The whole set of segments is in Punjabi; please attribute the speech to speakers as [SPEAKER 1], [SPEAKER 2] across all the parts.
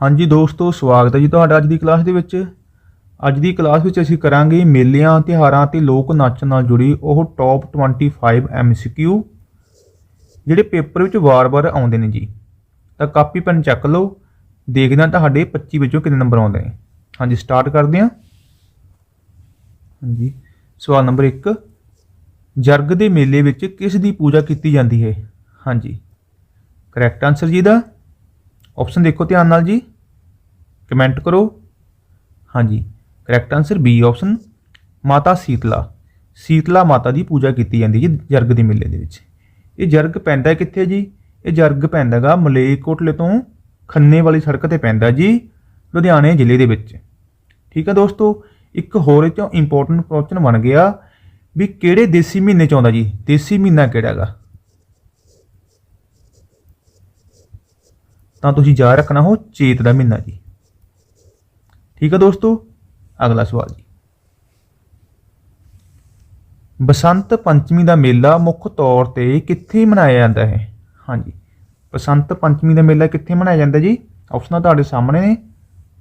[SPEAKER 1] ਹਾਂਜੀ ਦੋਸਤੋ, ਸਵਾਗਤ ਹੈ ਜੀ ਤੁਹਾਡਾ ਅੱਜ ਦੀ ਕਲਾਸ ਦੇ ਵਿੱਚ। ਅੱਜ ਦੀ ਕਲਾਸ ਵਿੱਚ ਅਸੀਂ ਕਰਾਂਗੇ ਮੇਲਿਆਂ, ਤਿਉਹਾਰਾਂ ਤੇ ਲੋਕ ਨਾਚ ਨਾਲ ਜੁੜੀ ਉਹ ਟੌਪ 25 ਐਮਸੀਕਿਊ ਜਿਹੜੇ ਪੇਪਰ ਵਿੱਚ ਵਾਰ-ਵਾਰ ਆਉਂਦੇ ਨੇ ਜੀ। ਤਾਂ ਕਾਪੀ, ਪੈਨ ਚੱਕ ਲਓ। ਦੇਖਦੇ ਹਾਂ ਤੁਹਾਡੇ 25 ਵਿੱਚੋਂ ਕਿੰਨੇ ਨੰਬਰ ਆਉਂਦੇ ਨੇ। ਹਾਂਜੀ ਸਟਾਰਟ ਕਰਦੇ ਹਾਂ। ਹਾਂਜੀ, ਸਵਾਲ ਨੰਬਰ 1 ਜਰਗ ਦੇ ਮੇਲੇ ਵਿੱਚ ਕਿਸ ਦੀ ਪੂਜਾ ਕੀਤੀ ਜਾਂਦੀ ਹੈ? ਹਾਂਜੀ ਕਰੈਕਟ ਆਨਸਰ ਜੀ ਦਾ ਆਪਸ਼ਨ ਦੇਖੋ ਧਿਆਨ ਨਾਲ ਜੀ। ਕਮੈਂਟ ਕਰੋ। ਹਾਂਜੀ। ਕਰੈਕਟ ਆਨਸਰ ਬੀ ਆਪਸ਼ਨ ਮਾਤਾ ਸੀਤਲਾ। ਸੀਤਲਾ ਮਾਤਾ ਦੀ ਪੂਜਾ ਕੀਤੀ ਜਾਂਦੀ ਜੀ ਜਰਗ ਦੇ ਮੇਲੇ ਦੇ ਵਿੱਚ। ਇਹ ਜਰਗ ਪੈਂਦਾ ਕਿੱਥੇ ਜੀ? ਇਹ ਜਰਗ ਪੈਂਦਾਗਾ ਮਲੇਰਕੋਟਲੇ ਤੋਂ ਖੰਨੇ ਵਾਲੀ ਸੜਕ ਤੇ ਪੈਂਦਾ ਜੀ ਲੁਧਿਆਣੇ ਜ਼ਿਲ੍ਹੇ ਦੇ ਵਿੱਚ। ਠੀਕ ਹੈ ਦੋਸਤੋ, ਇੱਕ ਹੋਰ ਇਹ ਇੰਪੋਰਟੈਂਟ ਕੁਐਸਚਨ ਬਣ ਗਿਆ ਵੀ ਕਿਹੜੇ ਦੇਸੀ ਮਹੀਨੇ ਚ ਆਉਂਦਾ ਜੀ? ਦੇਸੀ ਮਹੀਨਾ ਕਿਹੜਾ ਹੈਗਾ ਤਾਂ ਤੁਸੀਂ ਯਾਦ ਰੱਖਣਾ ਹੋ ਚੇਤ ਦਾ ਮਹੀਨਾ ਜੀ। ਠੀਕ ਹੈ ਦੋਸਤੋ? ਅਗਲਾ ਸਵਾਲ ਜੀ। ਬਸੰਤ ਪੰਚਮੀ ਦਾ ਮੇਲਾ ਮੁੱਖ ਤੌਰ ਤੇ ਕਿੱਥੇ ਮਨਾਇਆ ਜਾਂਦਾ ਹੈ? ਹਾਂਜੀ। ਬਸੰਤ ਪੰਚਮੀ ਦਾ ਮੇਲਾ ਕਿੱਥੇ ਮਨਾਇਆ ਜਾਂਦਾ ਜੀ? ਆਪਸ਼ਨਾਂ ਤੁਹਾਡੇ ਸਾਹਮਣੇ ਨੇ।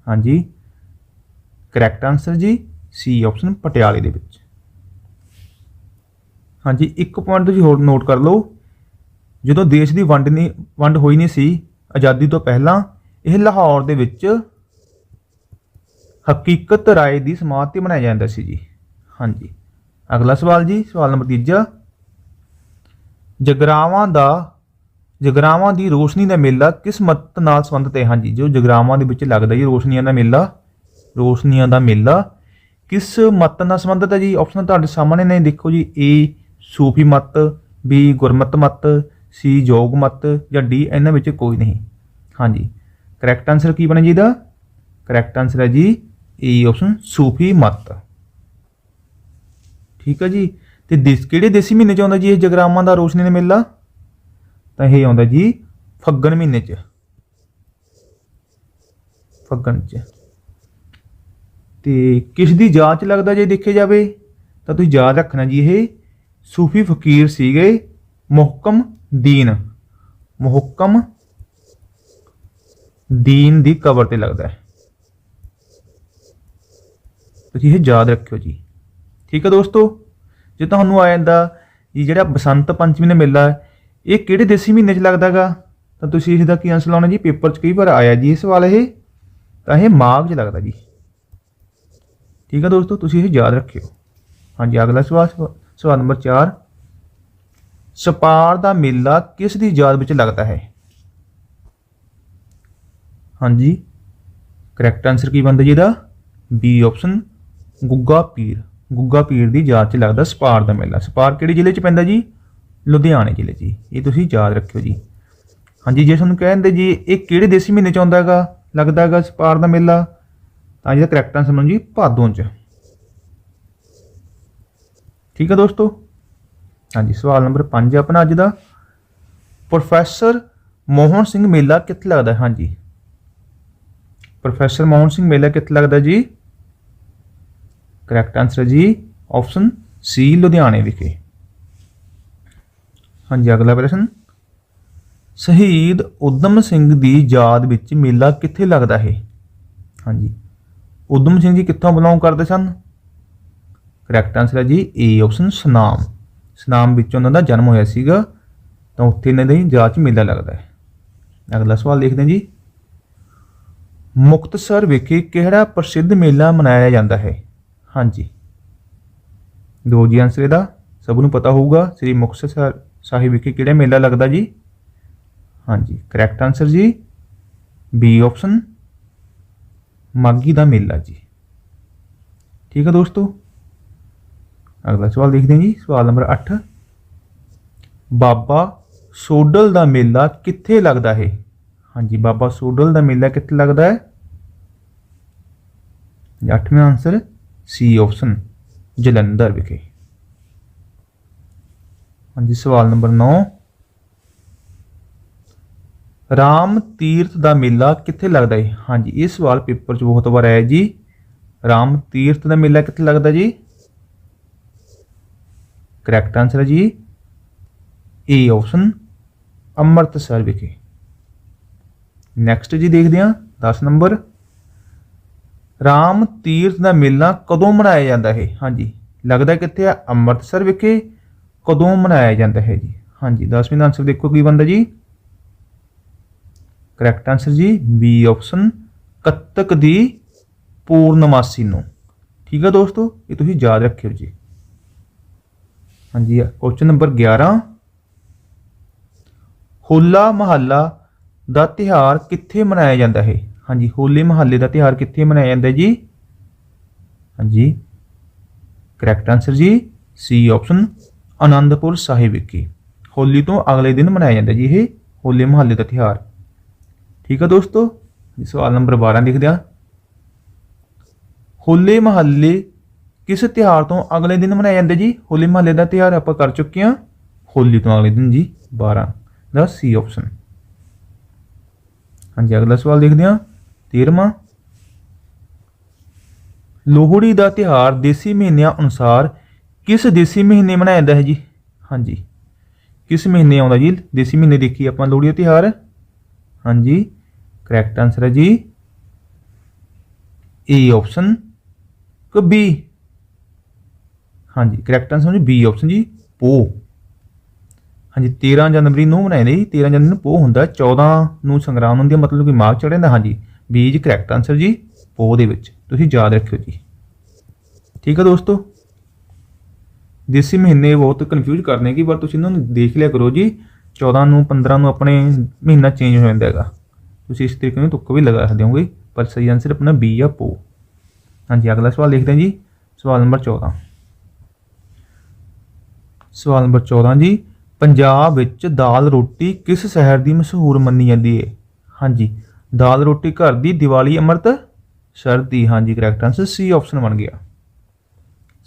[SPEAKER 1] ਹਾਂਜੀ। ਕਰੈਕਟ ਆਨਸਰ ਜੀ ਸੀ ਆਪਸ਼ਨ ਪਟਿਆਲੇ ਦੇ ਵਿੱਚ। ਹਾਂਜੀ, ਇੱਕ ਪੁਆਇੰਟ ਤੁਸੀਂ ਹੋਰ ਨੋਟ ਕਰ ਲਓ। ਜਦੋਂ ਦੇਸ਼ ਦੀ ਵੰਡ ਨਹੀਂ ਵੰਡ ਹੋਈ ਨਹੀਂ ਸੀ ਆਜ਼ਾਦੀ ਤੋਂ ਪਹਿਲਾਂ ਇਹ ਲਾਹੌਰ ਦੇ ਵਿੱਚ ਹਕੀਕਤ ਰਾਏ ਦੀ ਸਮਾਧ ਤੇ ਮਨਾਇਆ ਜਾਂਦਾ ਸੀ ਜੀ। ਹਾਂਜੀ। ਅਗਲਾ ਸਵਾਲ ਜੀ, ਸਵਾਲ ਨੰਬਰ 3 ਜਗਰਾਵਾਂ ਦਾ, ਜਗਰਾਵਾਂ ਦੀ ਰੋਸ਼ਨੀ ਦਾ ਮੇਲਾ ਕਿਸ ਮੱਤ ਨਾਲ ਸੰਬੰਧਿਤ ਹੈ? ਹਾਂਜੀ ਜੋ ਜਗਰਾਵਾਂ ਦੇ ਵਿੱਚ ਲੱਗਦਾ ਜੀ ਰੋਸ਼ਨੀਆਂ ਦਾ ਮੇਲਾ। ਰੋਸ਼ਨੀਆਂ ਦਾ ਮੇਲਾ ਕਿਸ ਮੱਤ ਨਾਲ ਸੰਬੰਧਿਤ ਹੈ ਜੀ? ਆਪਸ਼ਨ ਤੁਹਾਡੇ ਸਾਹਮਣੇ ਨੇ, ਦੇਖੋ ਜੀ ਏ ਸੂਫੀ ਮੱਤ ਬੀ ਗੁਰਮਤ ਮੱਤ ਸੀ ਯੋਗ ਮੱਤ ਜਾਂ ਡੀ ਇਹਨਾਂ ਵਿੱਚ ਕੋਈ ਨਹੀਂ। ਹਾਂਜੀ। ਕਰੈਕਟ ਆਨਸਰ ਕੀ ਬਣੇ ਜੀ ਦਾ ਕਰੈਕਟ ਆਨਸਰ ਹੈ ਜੀ ਏ ਆਪਸ਼ਨ ਸੂਫੀ ਮੱਤ। ਠੀਕ ਹੈ ਜੀ? ਤੇ ਦੇਸ ਕਿਹੜੇ ਦੇਸੀ ਮਹੀਨੇ ਚ ਆਉਂਦਾ ਜੀ ਇਹ ਜਗਰਾਮਾਂ ਦਾ ਰੋਸ਼ਨੀ ਦਾ ਮੇਲਾ? ਤਾਂ ਇਹ ਆਉਂਦਾ ਜੀ ਫੱਗਣ ਮਹੀਨੇ ਚ। ਫੱਗਣ ਚ। ਤੇ ਕਿਸ ਦੀ ਜਾਂਚ ਲੱਗਦਾ ਜੇ ਦੇਖਿਆ ਜਾਵੇ, ਤਾਂ ਤੁਸੀਂ ਯਾਦ ਰੱਖਣਾ ਜੀ ਇਹ ਸੂਫੀ ਫਕੀਰ ਸੀਗੇ ਮੁਹਕਮ ਦੀਨ। ਮੁਹਕਮ ਦੀਨ ਦੀ ਕਬਰ ਤੇ ਲੱਗਦਾ ਹੈ। ਤੁਸੀਂ ਇਹ ਯਾਦ ਰੱਖਿਓ ਜੀ। ਠੀਕ ਹੈ ਦੋਸਤੋ? ਜੇ ਤੁਹਾਨੂੰ ਆ ਜਾਂਦਾ ਇਹ ਜਿਹੜਾ ਬਸੰਤ ਪੰਚਮੀ ਦਾ ਮੇਲਾ ਇਹ ਕਿਹੜੇ ਦੇਸੀ ਮਹੀਨੇ 'ਚ ਲੱਗਦਾਗਾ ਤਾਂ ਤੁਸੀਂ ਇਸ ਦਾ ਕੀ ਆਨਸਰ ਲਾਉਣਾ ਜੀ? ਪੇਪਰ 'ਚ ਕਈ ਵਾਰ ਆਇਆ ਜੀ ਇਹ ਸਵਾਲ ਇਹ। ਤਾਂ ਇਹ ਮਾਘ 'ਚ ਲੱਗਦਾ ਜੀ। ਠੀਕ ਹੈ ਦੋਸਤੋ? ਤੁਸੀਂ ਇਹ ਯਾਦ ਰੱਖਿਓ। ਹਾਂਜੀ, ਅਗਲਾ ਸਵਾਲ, ਸਵਾ- ਸਵਾਲ ਨੰਬਰ 4 ਸਪਾਰ ਦਾ ਮੇਲਾ ਕਿਸ ਦੀ ਯਾਦ ਵਿੱਚ ਲੱਗਦਾ ਹੈ? ਹਾਂਜੀ। ਕਰੈਕਟ ਆਨਸਰ ਕੀ ਬਣਦਾ ਜੀ ਇਹਦਾ? B option Gugga Pir. ਗੁੱਗਾ ਪੀਰ ਦੀ ਯਾਦ 'ਚ ਲੱਗਦਾ ਸਪਾਰ ਦਾ ਮੇਲਾ। ਸਪਾਰ ਕਿਹੜੇ ਜ਼ਿਲ੍ਹੇ 'ਚ ਪੈਂਦਾ ਜੀ? ਲੁਧਿਆਣੇ ਜ਼ਿਲ੍ਹੇ 'ਚ ਇਹ ਤੁਸੀਂ ਯਾਦ ਰੱਖਿਓ ਜੀ। ਹਾਂਜੀ, ਜੇ ਤੁਹਾਨੂੰ ਕਹਿੰਦੇ ਜੀ, ਇਹ ਕਿਹੜੇ ਦੇਸੀ ਮਹੀਨੇ 'ਚ ਆਉਂਦਾ ਹੈਗਾ? ਲੱਗਦਾ ਹੈਗਾ ਸਪਾਰ ਦਾ ਮੇਲਾ? ਤਾਂ ਇਹਦਾ ਕਰੈਕਟ ਆਨਸਰ ਬਣੂ ਜੀ ਭਾਦੋਂ 'ਚ। ਠੀਕ ਹੈ ਦੋਸਤੋ? ਹਾਂਜੀ, ਸਵਾਲ ਨੰਬਰ 5 ਆਪਣਾ ਅੱਜ ਦਾ। ਪ੍ਰੋਫੈਸਰ ਮੋਹਨ ਸਿੰਘ ਮੇਲਾ ਕਿੱਥੇ ਲੱਗਦਾ? ਹਾਂਜੀ। ਪ੍ਰੋਫੈਸਰ ਮੋਹਨ ਸਿੰਘ ਮੇਲਾ ਕਿੱਥੇ ਲੱਗਦਾ ਜੀ? ਕਰੈਕਟ ਆਨਸਰ ਹੈ ਜੀ ਆਪਸ਼ਨ ਸੀ ਲੁਧਿਆਣੇ ਵਿਖੇ। ਹਾਂਜੀ, ਅਗਲਾ ਪ੍ਰਸ਼ਨ। ਸ਼ਹੀਦ ਉਦਮ ਸਿੰਘ ਦੀ ਯਾਦ ਵਿੱਚ ਮੇਲਾ ਕਿੱਥੇ ਲੱਗਦਾ ਹੈ? ਹਾਂਜੀ ਉਦਮ ਸਿੰਘ ਜੀ ਕਿੱਥੋਂ ਬਿਲੋਂਗ ਕਰਦੇ ਸਨ? ਕਰੈਕਟ ਆਨਸਰ ਹੈ ਜੀ ਏ ਆਪਸ਼ਨ ਸਨਾਮ। ਸਨਾਮ ਵਿੱਚ ਉਹਨਾਂ ਦਾ ਜਨਮ ਹੋਇਆ ਸੀਗਾ, ਤਾਂ ਉੱਥੇ ਇਹਨਾਂ ਦੀ ਯਾਦ 'ਚ ਮੇਲਾ ਲੱਗਦਾ ਹੈ। ਅਗਲਾ ਸਵਾਲ ਦੇਖਦੇ ਹਾਂ ਜੀ। ਮੁਕਤਸਰ ਵਿਖੇ ਕਿਹੜਾ ਪ੍ਰਸਿੱਧ ਮੇਲਾ ਮਨਾਇਆ ਜਾਂਦਾ ਹੈ? ਹਾਂਜੀ। ਦੋ ਜੀ ਆਨਸਰ ਇਹਦਾ। ਸਭ ਨੂੰ ਪਤਾ ਹੋਊਗਾ ਸ੍ਰੀ ਮੁਕਤਸਰ ਸਾਹਿਬ ਵਿਖੇ ਕਿਹੜਾ ਮੇਲਾ ਲੱਗਦਾ ਜੀ? ਹਾਂਜੀ ਕਰੈਕਟ ਆਨਸਰ ਜੀ। ਬੀ ਆਪਸ਼ਨ ਮਾਗੀ ਦਾ ਮੇਲਾ ਜੀ। ਠੀਕ ਹੈ ਦੋਸਤੋ? ਅਗਲਾ ਸਵਾਲ ਦੇਖਦੇ ਹਾਂ ਜੀ। ਸਵਾਲ ਨੰਬਰ 8 ਬਾਬਾ ਸੋਡਲ ਦਾ ਮੇਲਾ ਕਿੱਥੇ ਲੱਗਦਾ ਹੈ? ਹਾਂਜੀ, ਬਾਬਾ ਸੂਡਲ ਦਾ ਮੇਲਾ ਕਿੱਥੇ ਲੱਗਦਾ ਹੈ? 8ਵਾਂ ਆਨਸਰ ਸੀ ਆਪਸ਼ਨ ਜਲੰਧਰ ਵਿਖੇ। ਹਾਂਜੀ, ਸਵਾਲ ਨੰਬਰ 9 ਰਾਮ ਤੀਰਥ ਦਾ ਮੇਲਾ ਕਿੱਥੇ ਲੱਗਦਾ ਹੈ ਹਾਂਜੀ, ਇਹ ਸਵਾਲ ਪੇਪਰ 'ਚ ਬਹੁਤ ਵਾਰ ਆਇਆ ਜੀ। ਰਾਮ ਤੀਰਥ ਦਾ ਮੇਲਾ ਕਿੱਥੇ ਲੱਗਦਾ ਜੀ? ਕਰੈਕਟ ਆਨਸਰ ਹੈ ਜੀ ਏ ਆਪਸ਼ਨ ਅੰਮ੍ਰਿਤਸਰ ਵਿਖੇ। ਨੈਕਸਟ ਜੀ ਦੇਖਦੇ ਹਾਂ 10 ਨੰਬਰ ਰਾਮ ਤੀਰਥ ਦਾ ਮੇਲਾ ਕਦੋਂ ਮਨਾਇਆ ਜਾਂਦਾ ਹੈ? ਹਾਂਜੀ, ਲੱਗਦਾ ਕਿੱਥੇ ਆ? ਅੰਮ੍ਰਿਤਸਰ ਵਿਖੇ ਕਦੋਂ ਮਨਾਇਆ ਜਾਂਦਾ ਹੈ ਜੀ? ਹਾਂਜੀ 10ਵੀਂ ਦਾ ਆਨਸਰ ਦੇਖੋ ਕੀ ਬੰਦਾ ਜੀ। ਕਰੈਕਟ ਆਨਸਰ ਜੀ ਬੀ ਆਪਸ਼ਨ ਕੱਤਕ ਦੀ ਪੂਰਨਮਾਸੀ ਨੂੰ। ਠੀਕ ਆ ਦੋਸਤੋ, ਇਹ ਤੁਸੀਂ ਯਾਦ ਰੱਖਿਓ ਜੀ। ਹਾਂਜੀ ਕੁਐਸਚਨ ਨੰਬਰ 11 ਹੋਲਾ ਮਹੱਲਾ ਦਾ ਤਿਹਾਰ ਕਿੱਥੇ ਮਨਾਇਆ ਜਾਂਦਾ ਹੈ? ਹਾਂਜੀ, ਹੋਲੇ ਮਹੱਲੇ ਦਾ ਤਿਹਾਰ ਕਿੱਥੇ ਮਨਾਇਆ ਜਾਂਦਾ ਜੀ? ਹਾਂਜੀ। ਕਰੈਕਟ ਆਨਸਰ ਜੀ ਸੀ ਆਪਸ਼ਨ ਆਨੰਦਪੁਰ ਸਾਹਿਬ ਵਿਖੇ। ਹੋਲੀ ਤੋਂ ਅਗਲੇ ਦਿਨ ਮਨਾਇਆ ਜਾਂਦਾ ਜੀ ਇਹ, ਹੋਲੇ ਮਹੱਲੇ ਦਾ ਤਿਹਾਰ ਠੀਕ ਆ ਦੋਸਤੋ? ਸਵਾਲ ਨੰਬਰ 12 ਲਿਖਦੇ ਆ ਹੋਲੇ ਮਹੱਲੇ ਕਿਸ ਤਿਉਹਾਰ ਤੋਂ ਅਗਲੇ ਦਿਨ ਮਨਾਇਆ ਜਾਂਦਾ ਜੀ? ਹੋਲੇ ਮਹੱਲੇ ਦਾ ਤਿਉਹਾਰ ਆਪਾਂ ਕਰ ਚੁੱਕੇ ਹਾਂ। ਹੋਲੀ ਤੋਂ ਅਗਲੇ ਦਿਨ ਜੀ 12 ਦਾ ਸੀ ਆਪਸ਼ਨ ਹਾਂਜੀ, ਅਗਲਾ ਸਵਾਲ ਦੇਖਦੇ ਹਾਂ। 13ਵਾਂ ਲੋਹੜੀ ਦਾ ਤਿਉਹਾਰ ਦੇਸੀ ਮਹੀਨਿਆਂ ਅਨੁਸਾਰ ਕਿਸ ਦੇਸੀ ਮਹੀਨੇ ਮਨਾਇਆ ਜਾਂਦਾ ਹੈ ਜੀ? ਹਾਂਜੀ। ਕਿਸ ਮਹੀਨੇ ਆਉਂਦਾ ਜੀ? ਦੇਸੀ ਮਹੀਨੇ ਦੇਖੀ ਆਪਾਂ ਲੋਹੜੀ ਦਾ ਤਿਉਹਾਰ। ਹਾਂਜੀ ਕਰੈਕਟ ਆਨਸਰ ਹੈ ਜੀ। ਏ ਆਪਸ਼ਨ ਕਿ ਬੀ ਹਾਂਜੀ ਕਰੈਕਟ ਆਨਸਰ ਜੀ ਬੀ ਆਪਸ਼ਨ ਜੀ ਪੋ ਹਾਂਜੀ 13 ਜਨਵਰੀ ਨੂੰ ਮਨਾਏ ਜੀ। 13 ਜਨਵਰੀ ਨੂੰ ਪੋਹ ਹੁੰਦਾ 14 ਨੂੰ ਸੰਗਰਾਮ ਹੁੰਦੀ ਹੈ, ਮਤਲਬ ਕਿ ਮਾਘ ਜਾਂਦਾ ਹਾਂਜੀ ਬੀ ਜੀ ਕਰੈਕਟ ਆਨਸਰ ਜੀ ਪੋ ਦੇ ਵਿੱਚ। ਤੁਸੀਂ ਯਾਦ ਰੱਖਿਓ ਜੀ। ਠੀਕ ਹੈ ਦੋਸਤੋ? ਦੇਸੀ ਮਹੀਨੇ ਬਹੁਤ ਕਨਫਿਊਜ਼ ਕਰਦੇ ਕਿ, ਪਰ ਤੁਸੀਂ ਇਹਨਾਂ ਨੂੰ ਦੇਖ ਲਿਆ ਕਰੋ ਜੀ। 14 ਨੂੰ 15 ਨੂੰ ਆਪਣੇ ਮਹੀਨਾ ਚੇਂਜ ਹੋ ਜਾਂਦਾ ਹੈਗਾ। ਤੁਸੀਂ ਇਸ ਤਰੀਕੇ ਨੂੰ ਤੁੱਕ ਵੀ ਲਗਾ ਸਕਦੇ ਹੋਗੇ ਪਰ ਸਹੀ ਆਨਸਰ ਆਪਣਾ ਬੀ ਆ ਪੋ ਹਾਂਜੀ, ਅਗਲਾ ਸਵਾਲ ਦੇਖਦੇ ਹਾਂ ਜੀ। ਸਵਾਲ ਨੰਬਰ 14 ਸਵਾਲ ਨੰਬਰ 14 ਜੀ। ਪੰਜਾਬ ਵਿੱਚ ਦਾਲ ਰੋਟੀ ਕਿਸ ਸ਼ਹਿਰ ਦੀ ਮਸ਼ਹੂਰ ਮੰਨੀ ਜਾਂਦੀ ਹੈ ਹਾਂਜੀ, ਦਾਲ ਰੋਟੀ ਘਰ ਦੀ ਦੀਵਾਲੀ ਅੰਮ੍ਰਿਤ ਸਰ ਦੀ ਹਾਂਜੀ ਕਰੈਕਟ ਆਨਸਰ ਸੀ ਆਪਸ਼ਨ ਬਣ ਗਿਆ।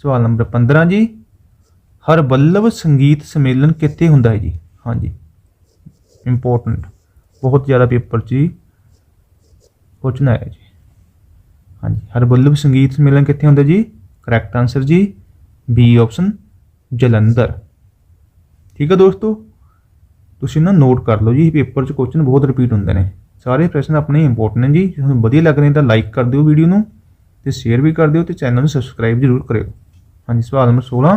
[SPEAKER 1] ਸਵਾਲ ਨੰਬਰ 15 ਜੀ। ਹਰਬੱਲਭ ਸੰਗੀਤ ਸੰਮੇਲਨ ਕਿੱਥੇ ਹੁੰਦਾ ਹੈ ਜੀ? ਹਾਂਜੀ ਇੰਪੋਰਟੈਂਟ ਬਹੁਤ ਜ਼ਿਆਦਾ ਪੇਪਰ 'ਚ ਹੀ ਕੁਐਸਚਨ ਆਇਆ ਜੀ। ਹਾਂਜੀ ਹਰਬੱਲਭ ਸੰਗੀਤ ਸੰਮੇਲਨ ਕਿੱਥੇ ਹੁੰਦਾ ਜੀ? ਕਰੈਕਟ ਆਨਸਰ ਜੀ। B option Jalandhar. ਠੀਕ ਹੈ ਦੋਸਤੋ? ਤੁਸੀਂ ਨਾ ਨੋਟ ਕਰ ਲਓ ਜੀ ਪੇਪਰ 'ਚ ਕੁਐਸਚਨ ਬਹੁਤ ਰਿਪੀਟ ਹੁੰਦੇ ਨੇ। ਸਾਰੇ ਪ੍ਰਸ਼ਨ ਆਪਣੇ ਇੰਪੋਰਟੈਂਟ ਨੇ ਜੀ। ਜੇ ਤੁਹਾਨੂੰ ਵਧੀਆ ਲੱਗ ਰਹੇ ਤਾਂ ਲਾਈਕ ਕਰ ਦਿਓ ਵੀਡੀਓ ਨੂੰ ਤੇ ਸ਼ੇਅਰ ਵੀ ਕਰ ਦਿਓ ਤੇ ਚੈਨਲ ਨੂੰ ਸਬਸਕ੍ਰਾਈਬ ਜ਼ਰੂਰ ਕਰਿਓ। ਹਾਂਜੀ, ਸਵਾਲ ਨੰਬਰ 16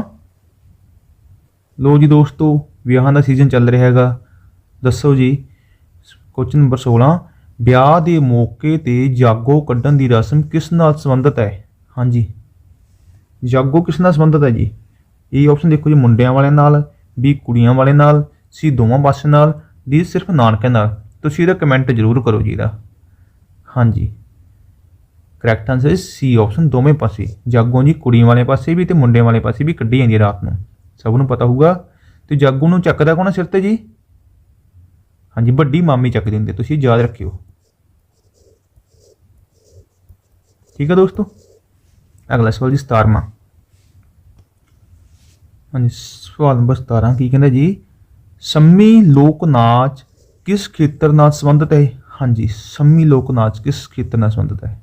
[SPEAKER 1] ਲੋ ਜੀ ਦੋਸਤੋ, ਵਿਆਹਾਂ ਦਾ ਸੀਜ਼ਨ ਚੱਲ ਰਿਹਾ ਹੈਗਾ। ਦੱਸੋ ਜੀ ਕੁਐਸਚਨ ਨੰਬਰ 16 ਵਿਆਹ ਦੇ ਮੌਕੇ ਤੇ ਜਾਗੋ ਕੱਢਣ ਦੀ ਰਸਮ ਕਿਸ ਨਾਲ ਸੰਬੰਧਿਤ ਹੈ? ਹਾਂਜੀ। ਜਾਗੋ ਕਿਸ ਨਾਲ ਸੰਬੰਧਿਤ ਹੈ ਜੀ? ਇਹ ਆਪਸ਼ਨ ਦੇਖੋ ਜੀ, ਮੁੰਡਿਆਂ ਵਾਲਿਆਂ ਨਾਲ ਬੀ ਕੁੜੀਆਂ ਵਾਲੇ ਨਾਲ, ਸੀ ਦੋਵਾਂ ਪਾਸੇ ਨਾਲ ਡੀ ਸਿਰਫ ਨਾਨਕਿਆਂ ਨਾਲ। ਤੁਸੀਂ ਇਹਦਾ ਕਮੈਂਟ ਜ਼ਰੂਰ ਕਰੋ ਜੀ ਇਹਦਾ। ਹਾਂਜੀ। ਕਰੈਕਟ ਆਨਸਰ ਸੀ ਆਪਸ਼ਨ ਦੋਵੇਂ ਪਾਸੇ। ਜਾਗੋ ਜੀ ਕੁੜੀਆਂ ਵਾਲੇ ਪਾਸੇ ਵੀ ਤੇ ਮੁੰਡਿਆਂ ਵਾਲੇ ਪਾਸੇ ਵੀ ਕੱਢੀ ਜਾਂਦੀ ਹੈ ਰਾਤ ਨੂੰ। ਸਭ ਨੂੰ ਪਤਾ ਹੋਊਗਾ। ਤੇ ਜਾਗੋ ਨੂੰ ਚੱਕਦਾ ਕੌਣ ਸਿਰ ਤੇ ਜੀ? ਹਾਂਜੀ, ਵੱਡੀ ਮਾਮੀ ਚੱਕਦੀ ਹੁੰਦੀ, ਤੁਸੀਂ ਯਾਦ ਰੱਖਿਓ। ਠੀਕ ਹੈ ਦੋਸਤੋ? ਅਗਲਾ ਸਵਾਲ ਜੀ 17ਵਾਂ ਹਾਂਜੀ, ਸਵਾਲ ਨੰਬਰ 17 ਕੀ ਕਹਿੰਦਾ ਜੀ? ਸੰਮੀ ਲੋਕ ਨਾਚ ਕਿਸ ਖੇਤਰ ਨਾਲ ਸੰਬੰਧਿਤ ਹੈ? ਹਾਂਜੀ, ਸੰਮੀ ਲੋਕ ਨਾਚ ਕਿਸ ਖੇਤਰ ਨਾਲ ਸੰਬੰਧਿਤ ਹੈ?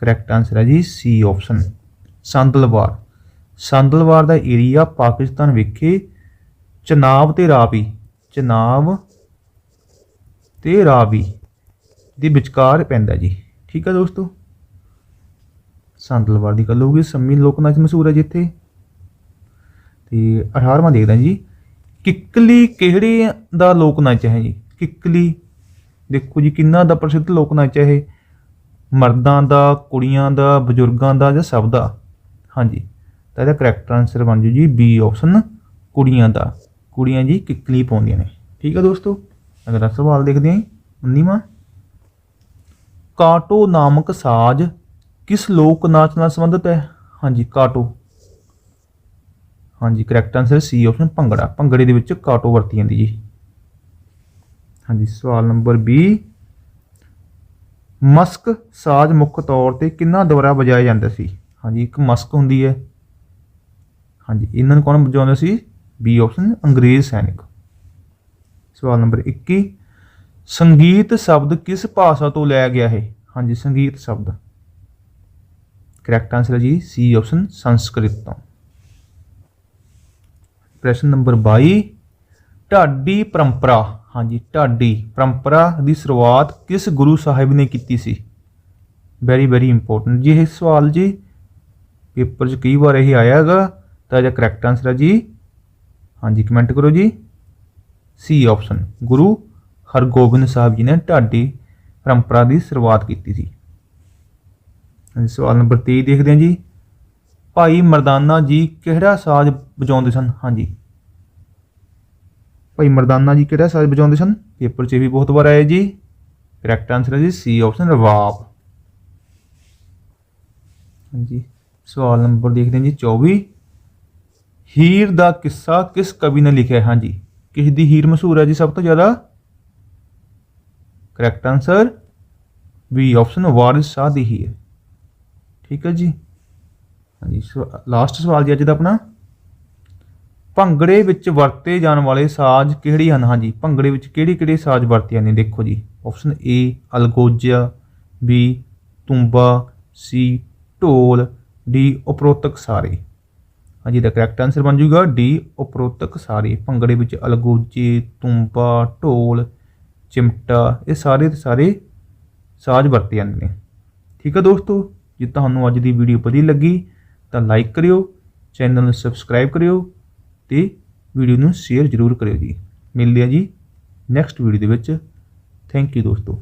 [SPEAKER 1] ਕਰੈਕਟ ਆਨਸਰ ਹੈ ਜੀ ਸੀ ਆਪਸ਼ਨ ਸੰਦਲਵਾਰ। ਸੰਦਲਵਾਰ ਦਾ ਏਰੀਆ ਪਾਕਿਸਤਾਨ ਵਿਖੇ ਚਨਾਬ ਤੇ ਰਾਵੀ, ਚਨਾਬ ਤੇ ਰਾਵੀ ਦੇ ਵਿਚਕਾਰ ਪੈਂਦਾ ਜੀ। ਠੀਕ ਹੈ ਦੋਸਤੋ? ਸੰਦਲਵਾਰ ਦੀ ਗੱਲ ਹੋਊਗੀ, ਸੰਮੀ ਲੋਕ ਨਾਚ ਮਸ਼ਹੂਰ ਹੈ ਜਿੱਥੇ। ਤੇ 18ਵਾਂ ਦੇਖਦਾ ਜੀ। ਕਿੱਕਲੀ ਕਿਹੜੇ ਦਾ ਲੋਕ ਨਾਚ ਹੈ ਜੀ? ਕਿੱਕਲੀ। ਦੇਖੋ ਜੀ, ਕਿੰਨਾ ਦਾ ਪ੍ਰਸਿੱਧ ਲੋਕ ਨਾਚ ਹੈ ਇਹ? ਮਰਦਾਂ ਦਾ, ਕੁੜੀਆਂ ਦਾ, ਬਜ਼ੁਰਗਾਂ ਦਾ ਜਾਂ ਸਭ ਦਾ? ਹਾਂਜੀ। ਤਾਂ ਇਹਦਾ ਕਰੈਕਟ ਆਨਸਰ ਬਣ ਜੂ ਜੀ ਬੀ ਆਪਸ਼ਨ ਕੁੜੀਆਂ ਦਾ। ਕੁੜੀਆਂ ਜੀ ਕਿੱਕਲੀ ਪਾਉਂਦੀਆਂ ਨੇ। ਠੀਕ ਹੈ ਦੋਸਤੋ? ਅਗਲਾ ਸਵਾਲ ਦੇਖਦੇ ਹਾਂ 19ਵਾਂ ਕਾਟੋ ਨਾਮਕ ਸਾਜ਼ ਕਿਸ ਲੋਕ ਨਾਚ ਨਾਲ ਸੰਬੰਧਿਤ ਹੈ? ਹਾਂਜੀ, ਕਾਟੋ। ਹਾਂਜੀ correct answer C option Bhangra. ਭੰਗੜੇ ਦੇ ਵਿੱਚ ਕਾਟੋ ਵਰਤੀ ਜਾਂਦੀ ਜੀ। ਹਾਂਜੀ, ਸਵਾਲ ਨੰਬਰ 20 ਮਸਕ ਸਾਜ਼ ਮੁੱਖ ਤੌਰ ਤੇ ਕਿੰਨਾ ਦੁਆਰਾ ਵਜਾਇਆ ਜਾਂਦਾ ਸੀ? ਹਾਂਜੀ, ਇੱਕ ਮਸਕ ਹੁੰਦੀ ਹੈ। ਹਾਂਜੀ, ਇਹਨਾਂ ਨੂੰ ਕੌਣ ਵਜਾਉਂਦਾ ਸੀ? ਬੀ ਆਪਸ਼ਨ ਅੰਗਰੇਜ਼ ਸੈਨਿਕ। ਸਵਾਲ ਨੰਬਰ 21 ਸੰਗੀਤ ਸ਼ਬਦ ਕਿਸ ਭਾਸ਼ਾ ਤੋਂ ਲਿਆ ਗਿਆ ਹੈ? ਹਾਂਜੀ, ਸੰਗੀਤ ਸ਼ਬਦ। ਕਰੈਕਟ ਆਨਸਰ ਹੈ ਜੀ ਸੀ ਆਪਸ਼ਨ ਸੰਸਕ੍ਰਿਤ। ਤੋਂ ਪ੍ਰਸ਼ਨ ਨੰਬਰ 22 ਢਾਡੀ ਪਰੰਪਰਾ। ਹਾਂਜੀ, ਢਾਡੀ ਪਰੰਪਰਾ ਦੀ ਸ਼ੁਰੂਆਤ ਕਿਸ ਗੁਰੂ ਸਾਹਿਬ ਨੇ ਕੀਤੀ ਸੀ? ਵੈਰੀ ਵੈਰੀ ਇੰਪੋਰਟੈਂਟ ਜੀ ਇਹ ਸਵਾਲ ਜੀ। ਪੇਪਰ 'ਚ ਕਈ ਵਾਰ ਇਹ ਆਇਆ ਹੈਗਾ, ਤਾਂ ਇਹਦਾ ਕਰੈਕਟ ਆਨਸਰ ਹੈ ਜੀ। ਹਾਂਜੀ ਕਮੈਂਟ ਕਰੋ ਜੀ। ਸੀ ਆਪਸ਼ਨ ਗੁਰੂ ਹਰਗੋਬਿੰਦ ਸਾਹਿਬ ਜੀ ਨੇ ਢਾਡੀ ਪਰੰਪਰਾ ਦੀ ਸ਼ੁਰੂਆਤ ਕੀਤੀ ਸੀ। ਹਾਂਜੀ, ਸਵਾਲ ਨੰਬਰ 23 ਦੇਖਦੇ ਹਾਂ ਜੀ। ਭਾਈ ਮਰਦਾਨਾ ਜੀ ਕਿਹੜਾ ਸਾਜ਼ ਵਜਾਉਂਦੇ ਸਨ? ਹਾਂਜੀ। ਭਾਈ ਮਰਦਾਨਾ ਜੀ ਕਿਹੜਾ ਸਾਜ਼ ਵਜਾਉਂਦੇ ਸਨ? ਪੇਪਰ 'ਚ ਵੀ ਬਹੁਤ ਵਾਰ ਆਇਆ ਜੀ। ਕਰੈਕਟ ਆਨਸਰ ਹੈ ਜੀ ਸੀ ਆਪਸ਼ਨ ਰਵਾਬ। ਹਾਂਜੀ। ਸਵਾਲ ਨੰਬਰ ਦੇਖਦੇ ਹਾਂ ਜੀ 24 ਹੀਰ ਦਾ ਕਿੱਸਾ ਕਿਸ ਕਵੀ ਨੇ ਲਿਖਿਆ? ਹੈ ਹਾਂਜੀ। ਕਿਸ ਦੀ ਹੀਰ ਮਸ਼ਹੂਰ ਹੈ ਜੀ ਸਭ ਤੋਂ ਜ਼ਿਆਦਾ? Correct answer B option Waris Shah ਦੀ ਹੀਰ। ਠੀਕ ਹੈ ਜੀ। ਹਾਂਜੀ ਲਾਸਟ ਸਵਾਲ ਜੀ ਅੱਜ ਦਾ ਆਪਣਾ। ਭੰਗੜੇ ਵਿੱਚ ਵਰਤੇ ਜਾਣ ਵਾਲੇ ਸਾਜ਼ ਕਿਹੜੇ ਹਨ? ਹਾਂਜੀ, ਭੰਗੜੇ ਵਿੱਚ ਕਿਹੜੇ ਕਿਹੜੇ ਸਾਜ਼ ਵਰਤੇ ਜਾਂਦੇ ਨੇ ਦੇਖੋ ਜੀ option A Algoza B Tumba C Dhol D ਉਪਰੋਤਕ ਸਾਰੇ। ਹਾਂਜੀ ਦਾ ਕਰੈਕਟ ਆਨਸਰ ਬਣ ਜਾਊਗਾ ਡੀ ਉਪਰੋਤਕ ਸਾਰੇ। ਭੰਗੜੇ ਵਿੱਚ ਅਲਗੋਜੇ, ਤੁੰਬਾ, ਢੋਲ, ਚਿਮਟਾ, ਇਹ ਸਾਰੇ ਦੇ ਸਾਰੇ ਸਾਜ਼ ਵਰਤੇ ਜਾਂਦੇ ਨੇ। ਠੀਕ ਹੈ ਦੋਸਤੋ, ਜੇ ਤੁਹਾਨੂੰ ਅੱਜ ਦੀ ਵੀਡੀਓ ਵਧੀਆ ਲੱਗੀ ਤਾਂ ਲਾਈਕ ਕਰਿਓ ਚੈਨਲ ਨੂੰ ਸਬਸਕ੍ਰਾਈਬ ਕਰਿਓ ਤੇ ਵੀਡੀਓ ਨੂੰ ਸ਼ੇਅਰ ਜ਼ਰੂਰ ਕਰਿਓ ਜੀ। ਮਿਲਦੇ ਆ ਜੀ ਨੈਕਸਟ ਵੀਡੀਓ ਦੇ ਵਿੱਚ। ਥੈਂਕ ਯੂ ਦੋਸਤੋ।